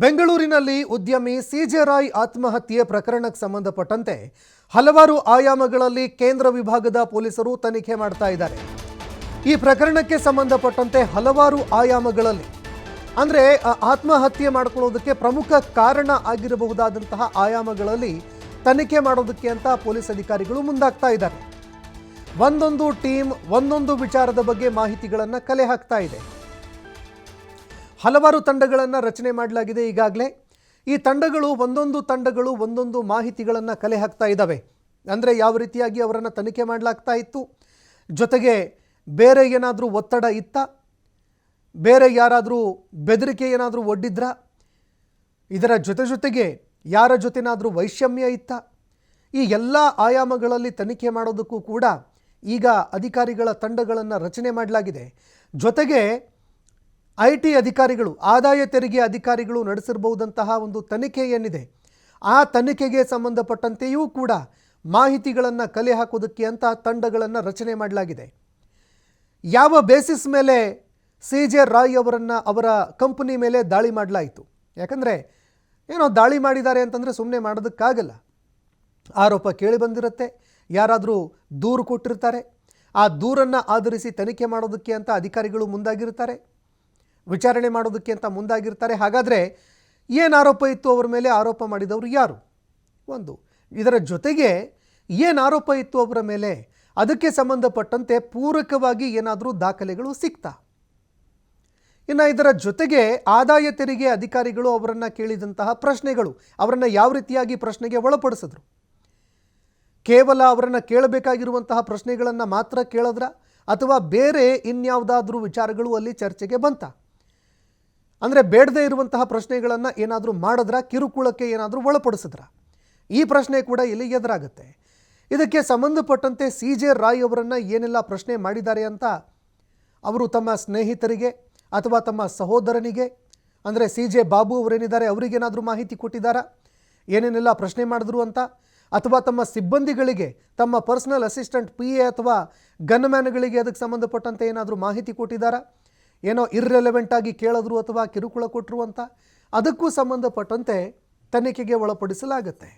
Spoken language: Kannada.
ಬೆಂಗಳೂರಿನಲ್ಲಿ ಉದ್ಯಮಿ ಸಿಜೆ ರಾಯ್ ಆತ್ಮಹತ್ಯೆ ಪ್ರಕರಣಕ್ಕೆ ಸಂಬಂಧಪಟ್ಟಂತೆ ಹಲವಾರು ಆಯಾಮಗಳಲ್ಲಿ ಕೇಂದ್ರ ವಿಭಾಗದ ಪೊಲೀಸರು ತನಿಖೆ ಮಾಡ್ತಾ ಇದ್ದಾರೆ. ಈ ಪ್ರಕರಣಕ್ಕೆ ಸಂಬಂಧಪಟ್ಟಂತೆ ಹಲವಾರು ಆಯಾಮಗಳಲ್ಲಿ, ಅಂದರೆ ಆತ್ಮಹತ್ಯೆ ಮಾಡ್ಕೊಳ್ಳೋದಕ್ಕೆ ಪ್ರಮುಖ ಕಾರಣ ಆಗಿರಬಹುದಾದಂತಹ ಆಯಾಮಗಳಲ್ಲಿ ತನಿಖೆ ಮಾಡೋದಕ್ಕೆ ಅಂತ ಪೊಲೀಸ್ ಅಧಿಕಾರಿಗಳು ಮುಂದಾಗ್ತಾ ಇದ್ದಾರೆ. ಒಂದೊಂದು ಟೀಮ್, ಒಂದೊಂದು ವಿಚಾರದ ಬಗ್ಗೆ ಮಾಹಿತಿಗಳನ್ನು ಕಲೆ ಹಾಕ್ತಾ ಇದೆ. ಹಲವಾರು ತಂಡಗಳನ್ನು ರಚನೆ ಮಾಡಲಾಗಿದೆ ಈಗಾಗಲೇ. ಈ ತಂಡಗಳು ಒಂದೊಂದು ತಂಡಗಳು ಒಂದೊಂದು ಮಾಹಿತಿಗಳನ್ನು ಕಲೆ ಹಾಕ್ತಾ ಇದ್ದಾವೆ ಅಂದರೆ ಯಾವ ರೀತಿಯಾಗಿ ಅವರನ್ನು ತನಿಖೆ ಮಾಡಲಾಗ್ತಾ ಇತ್ತು? ಜೊತೆಗೆ ಬೇರೆ ಏನಾದರೂ ಒತ್ತಡ ಇತ್ತ? ಬೇರೆ ಯಾರಾದರೂ ಬೆದರಿಕೆ ಏನಾದರೂ ಒಡ್ಡಿದ್ರ? ಇದರ ಜೊತೆ ಜೊತೆಗೆ ಯಾರ ಜೊತೆನಾದರೂ ವೈಷಮ್ಯ ಇತ್ತ? ಈ ಎಲ್ಲ ಆಯಾಮಗಳಲ್ಲಿ ತನಿಖೆ ಮಾಡೋದಕ್ಕೂ ಕೂಡ ಈಗ ಅಧಿಕಾರಿಗಳ ತಂಡಗಳನ್ನು ರಚನೆ ಮಾಡಲಾಗಿದೆ. ಜೊತೆಗೆ ಐ ಟಿ ಅಧಿಕಾರಿಗಳು, ಆದಾಯ ತೆರಿಗೆ ಅಧಿಕಾರಿಗಳು ನಡೆಸಿರಬಹುದಂತಹ ಒಂದು ತನಿಖೆ ಏನಿದೆ, ಆ ತನಿಖೆಗೆ ಸಂಬಂಧಪಟ್ಟಂತೆಯೂ ಕೂಡ ಮಾಹಿತಿಗಳನ್ನು ಕಲೆ ಹಾಕೋದಕ್ಕೆ ಅಂತ ತಂಡಗಳನ್ನು ರಚನೆ ಮಾಡಲಾಗಿದೆ. ಯಾವ ಬೇಸಿಸ್ ಮೇಲೆ ಸಿ ಜೆ ರಾಯ್ ಅವರನ್ನು ಅವರ ಕಂಪನಿ ಮೇಲೆ ದಾಳಿ ಮಾಡಲಾಯಿತು? ಯಾಕಂದರೆ, ಏನೋ ದಾಳಿ ಮಾಡಿದ್ದಾರೆ ಅಂತಂದರೆ ಸುಮ್ಮನೆ ಮಾಡೋದಕ್ಕಾಗಲ್ಲ. ಆರೋಪ ಕೇಳಿ ಬಂದಿರುತ್ತೆ, ಯಾರಾದರೂ ದೂರು ಕೊಟ್ಟಿರ್ತಾರೆ. ಆ ದೂರನ್ನು ಆಧರಿಸಿ ತನಿಖೆ ಮಾಡೋದಕ್ಕೆ ಅಂತ ಅಧಿಕಾರಿಗಳು ಮುಂದಾಗಿರ್ತಾರೆ. ವಿಚಾರಣೆ ಮಾಡೋದಕ್ಕೆ ಅಂತ ಮುಂದಾಗಿರ್ತಾರೆ. ಹಾಗಾದರೆ ಏನು ಆರೋಪ ಇತ್ತು ಅವರ ಮೇಲೆ? ಆರೋಪ ಮಾಡಿದವರು ಯಾರು? ಒಂದು, ಇದರ ಜೊತೆಗೆ ಏನು ಆರೋಪ ಇತ್ತು ಅವರ ಮೇಲೆ? ಅದಕ್ಕೆ ಸಂಬಂಧಪಟ್ಟಂತೆ ಪೂರಕವಾಗಿ ಏನಾದರೂ ದಾಖಲೆಗಳು ಸಿಗ್ತಾ ಇನ್ನು ಇದರ ಜೊತೆಗೆ ಆದಾಯ ತೆರಿಗೆ ಅಧಿಕಾರಿಗಳು ಅವರನ್ನು ಕೇಳಿದಂತಹ ಪ್ರಶ್ನೆಗಳು ಅವರನ್ನು ಯಾವ ರೀತಿಯಾಗಿ ಪ್ರಶ್ನೆಗೆ ಒಳಪಡಿಸಿದ್ರು? ಕೇವಲ ಅವರನ್ನು ಕೇಳಬೇಕಾಗಿರುವಂತಹ ಪ್ರಶ್ನೆಗಳನ್ನು ಮಾತ್ರ ಕೇಳಿದ್ರ? ಅಥವಾ ಬೇರೆ ಇನ್ಯಾವುದಾದ್ರೂ ವಿಚಾರಗಳು ಅಲ್ಲಿ ಚರ್ಚೆಗೆ ಬಂತ? ಅಂದರೆ ಬೇಡದೇ ಇರುವಂತಹ ಪ್ರಶ್ನೆಗಳನ್ನು ಏನಾದರೂ ಮಾಡಿದ್ರ, ಕಿರುಕುಳಕ್ಕೆ ಏನಾದರೂ ಒಳಪಡಿಸಿದ್ರ. ಈ ಪ್ರಶ್ನೆ ಕೂಡ ಇಲ್ಲಿ ಎದುರಾಗುತ್ತೆ. ಇದಕ್ಕೆ ಸಂಬಂಧಪಟ್ಟಂತೆ ಸಿ ಜೆ ರಾಯ್ ಅವರನ್ನು ಏನೆಲ್ಲ ಪ್ರಶ್ನೆ ಮಾಡಿದ್ದಾರೆ ಅಂತ ಅವರು ತಮ್ಮ ಸ್ನೇಹಿತರಿಗೆ ಅಥವಾ ತಮ್ಮ ಸಹೋದರನಿಗೆ, ಅಂದರೆ ಸಿ ಜೆ ಬಾಬು ಅವರೇನಿದ್ದಾರೆ ಅವರಿಗೇನಾದರೂ ಮಾಹಿತಿ ಕೊಟ್ಟಿದ್ದಾರಾ? ಏನೇನೆಲ್ಲ ಪ್ರಶ್ನೆ ಮಾಡಿದ್ರು ಅಂತ? ಅಥವಾ ತಮ್ಮ ಸಿಬ್ಬಂದಿಗಳಿಗೆ, ತಮ್ಮ ಪರ್ಸನಲ್ ಅಸಿಸ್ಟೆಂಟ್ ಪಿ ಎ ಅಥವಾ ಗನ್ಮ್ಯಾನ್ಗಳಿಗೆ ಅದಕ್ಕೆ ಸಂಬಂಧಪಟ್ಟಂತೆ ಏನಾದರೂ ಮಾಹಿತಿ ಕೊಟ್ಟಿದ್ದಾರಾ? ಏನೋ ಇರ್ರೆಲೆವೆಂಟಾಗಿ ಕೇಳಿದ್ರು ಅಥವಾ ಕಿರುಕುಳ ಕೊಟ್ಟರು ಅಂತ ಅದಕ್ಕೂ ಸಂಬಂಧಪಟ್ಟಂತೆ ತನಿಖೆಗೆ ಒಳಪಡಿಸಲಾಗುತ್ತೆ.